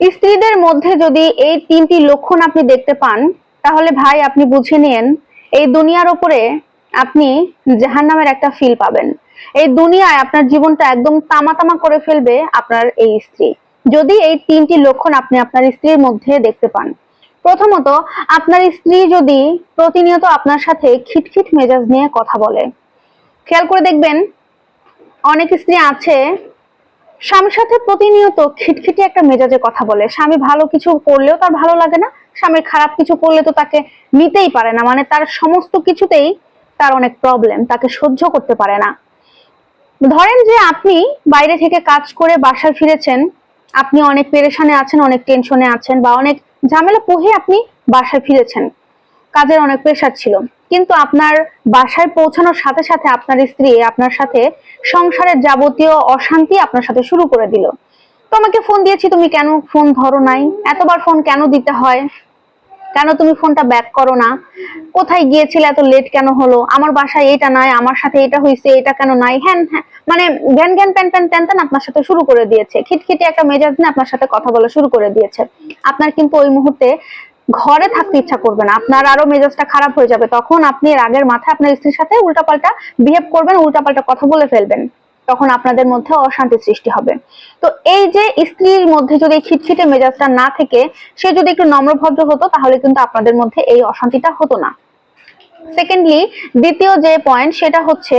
স্ত্রীদের মধ্যে যদি এই তিনটি লক্ষণ আপনি দেখতে পান, তাহলে ভাই আপনি বুঝে নিন, এই দুনিয়ার উপরে আপনি জাহান্নামের একটা ফিল পাবেন। এই দুনিয়ায় আপনার জীবনটা একদম তামা তামা করে ফেলবে আপনার এই স্ত্রী। যদি এই তিনটি লক্ষণ আপনি আপনার স্ত্রীর মধ্যে দেখতে পান, প্রথমত আপনার স্ত্রী যদি প্রতিনিয়ত আপনার সাথে খিটখিট মেজাজ নিয়ে কথা বলে। খেয়াল করে দেখবেন, অনেক স্ত্রী আছে স্বামীর সাথে প্রতিনিয়ত খিটখিটি একটা মেজাজে কথা বলে। স্বামী ভালো কিছু করলেও তার ভালো লাগে না, স্বামীর খারাপ কিছু করলে তো তাকে নিতেই পারে না। মানে তার সমস্ত কিছুতেই তার অনেক প্রবলেম তাকে সহ্য করতে পারে না। ধরেন যে আপনি বাইরে থেকে কাজ করে বাসায় ফিরেছেন, আপনি অনেক পেরেশানে আছেন, অনেক টেনশনে আছেন বা অনেক ঝামেলা পুহে আপনি বাসায় ফিরেছেন। কাজের অনেক প্রেশার ছিল। কিন্তু আপনার বাসায় পৌঁছানোর সাথে সাথে আপনার স্ত্রী আপনার সাথে সংসারের যাবতীয় অশান্তি আপনার সাথে শুরু করে দিল। তোমাকে ফোন দিয়েছি, তুমি কেন ফোন ধরো নাই? এতবার ফোন কেন দিতে হয়? কেন তুমি ফোনটা ব্যাক করো না? কোথায় গিয়েছিলে? এত লেট কেন হলো? আমার বাসায় এটা নাই, আমার সাথে এটা হয়েছে এটা কেন নাই? হ্যান হ্যাঁ মানে জ্ঞান জ্ঞান, প্যান প্যান প্যান প্যান আপনার সাথে শুরু করে দিয়েছে। খিটখিটে একটা মেজাজ নিয়ে আপনার সাথে কথা বলা শুরু করে দিয়েছে। আপনার কিন্তু ওই মুহূর্তে ঘরে থাকতে ইচ্ছা করবে না, আপনার আরও মেজাজটা খারাপ হয়ে যাবে, তখন আপনি রাগের মাথায় আপনার স্ত্রীর সাথে উল্টাপাল্টা বিহেভ করবেন, উল্টাপাল্টা কথা বলে ফেলবেন, তখন আপনাদের মধ্যে অশান্তি সৃষ্টি হবে। তো এই যে স্ত্রীর মধ্যে যদি খিটখিটে মেজাজটা না থেকে সে যদি একটু নম্রভদ্র হতো, তাহলে কিন্তু আপনাদের মধ্যে এই অশান্তিটা হতো না। সেকেন্ডলি দ্বিতীয় যে পয়েন্ট সেটা হচ্ছে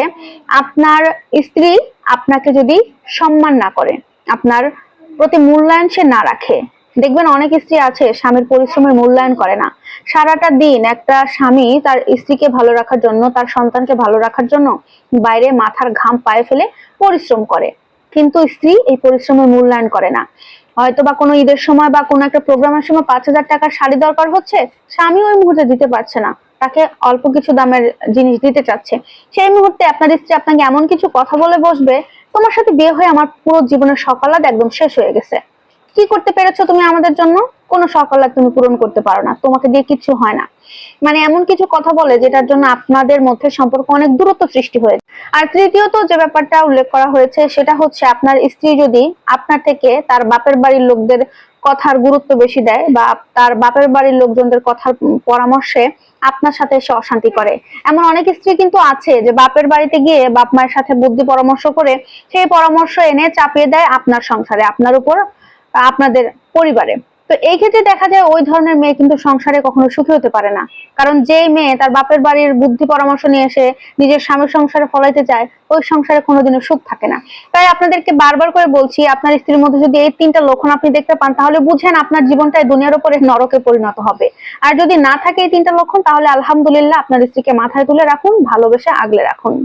আপনার স্ত্রী আপনাকে যদি সম্মান না করে, আপনার প্রতি মূল্যায়ন সে না রাখে দেখবেন অনেক স্ত্রী আছে, স্বামীর পরিশ্রমের মূল্যায়ন করে না। সারাটা দিন একটা স্বামী তার স্ত্রীকে ভালো রাখার জন্য, তার সন্তানকে ভালো রাখার জন্য বাইরে মাথার ঘাম পায়ে ফেলে পরিশ্রম করে। কিন্তু স্ত্রী এই পরিশ্রমের মূল্যায়ন করে না। হয়তো বা কোনো ঈদের সময় বা কোনো একটা প্রোগ্রামের সময় পাঁচ হাজার টাকার শাড়ি দরকার হচ্ছে স্বামী ওই মুহূর্তে দিতে পারছে না। তাকে অল্প কিছু দামের জিনিস দিতে চাচ্ছে। সেই মুহূর্তে আপনার স্ত্রী আপনাকে এমন কিছু কথা বলে বসবে, তোমার সাথে বিয়ে হয়ে আমার পুরো জীবনের সকালাত একদম শেষ হয়ে গেছে। কি করতে পেরেছ তুমি আমাদের জন্য? কোনো সকালাত তুমি পূরণ করতে পারো না। তোমাকে দিয়ে কিচ্ছু হয় না। মানে এমন কিছু কথা বলে যেটার জন্য আপনাদের মধ্যে সম্পর্ক অনেক দূরত্ব সৃষ্টি হয়েছে। আর তৃতীয়ত যে ব্যাপারটা উল্লেখ করা হয়েছে, সেটা হচ্ছে আপনার স্ত্রী যদি আপনার থেকে তার বাপের বাড়ির লোকদের কথার গুরুত্ব বেশি দেয় বা তার বাপের বাড়ির লোকজনদের কথার পরামর্শে আপনার সাথে এসে অশান্তি করে। এমন অনেক স্ত্রী কিন্তু আছে যে বাপের বাড়িতে গিয়ে বাপ মায়ের সাথে বুদ্ধি পরামর্শ করে সেই পরামর্শ এনে চাপিয়ে দেয় আপনার সংসারে, আপনার উপর আপনাদের পরিবারে। তো এই ক্ষেত্রে দেখা যায় ওই ধরনের মেয়ে কিন্তু সংসারে কখনো সুখী হতে পারে না। কারণ যেই মেয়ে তার বাপের বাড়ির বুদ্ধি পরামর্শ নিয়ে এসে নিজের স্বামীর সংসারে ফলাইতে চায়, ওই সংসারে কোনোদিনও সুখ থাকে না। তাই আপনাদেরকে বারবার করে বলছি, আপনার স্ত্রীর মধ্যে যদি এই তিনটা লক্ষণ আপনি দেখতে পান, তাহলে বুঝেন আপনার জীবনটা এই দুনিয়ার উপরে নরকে পরিণত হবে। আর যদি না থাকে এই তিনটা লক্ষণ, তাহলে আলহামদুলিল্লাহ আপনার স্ত্রীকে মাথায় তুলে রাখুন, ভালোবেসে আগলে রাখুন।